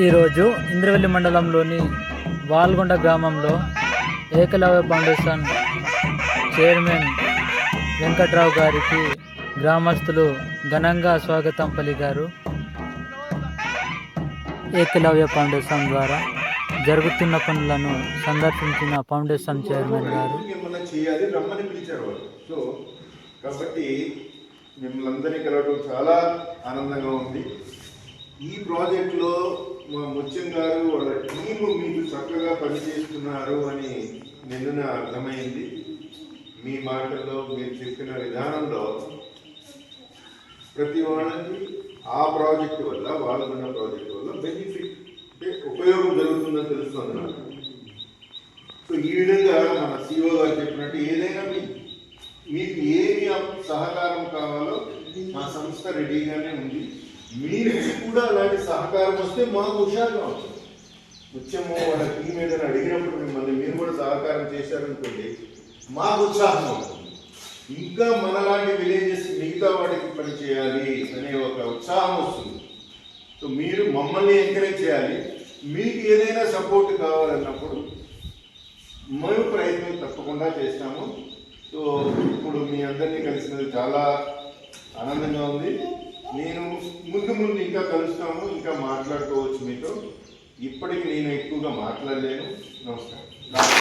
ఈరోజు ఇంద్రవెల్లి మండలంలోని వాల్గొండ గ్రామంలో ఏకలవ్య ఫౌండేషన్ చైర్మన్ వెంకట్రావు గారికి గ్రామస్తులు ఘనంగా స్వాగతం పలికారు. ఏకలవ్య ఫౌండేషన్ ద్వారా జరుగుతున్న పనులను సందర్శించిన ఫౌండేషన్ చైర్మన్ గారు. సో కాబట్టి మిమ్మల్ని అందరినీ కలవడం చాలా ఆనందంగా ఉంది. ఈ ప్రాజెక్టులో మా ముత్యం గారు వాళ్ళ టీము మీకు చక్కగా పనిచేస్తున్నారు అని నిన్న అర్థమైంది. మీ మాటల్లో మీరు చెప్పిన విధానంలో ప్రతి వాళ్ళకి ఆ ప్రాజెక్టు వల్ల వాళ్ళకున్న ప్రాజెక్ట్ వల్ల బెనిఫిట్ అంటే ఉపయోగం జరుగుతుందని తెలుస్తుంది నాకు సో ఈ విధంగా మన సిఓ గారు చెప్పినట్టు ఏదైనా మీ మీకు ఏమి సహకారం కావాలో మా సంస్థ రెడీగానే ఉంది. మీరు కూడా అలాంటి సహకారం వస్తే మాకు హుషారుగా ఉంటుంది ముఖ్యము వాళ్ళ టీం ఏదైనా అడిగినప్పుడు మిమ్మల్ని మీరు కూడా సహకారం చేశారనుకోండి మాకు ఉత్సాహం అవుతుంది ఇంకా మనలాంటి విలేజెస్ మిగతా వాటికి పని చేయాలి అనే ఒక ఉత్సాహం వస్తుంది. సో మీరు మమ్మల్ని ఎంకరేజ్ చేయాలి. మీకు ఏదైనా సపోర్ట్ కావాలన్నప్పుడు మేము ప్రయత్నం తప్పకుండా చేస్తాము. సో ఇప్పుడు మీ అందరినీ కలిసినది చాలా ఆనందంగా ఉంది. నేను ముందు ముందు ఇంకా కలుస్తాము ఇంకా మాట్లాడుకోవచ్చు మీతో. ఇప్పటికి నేను ఎక్కువగా మాట్లాడలేను. నమస్కారం.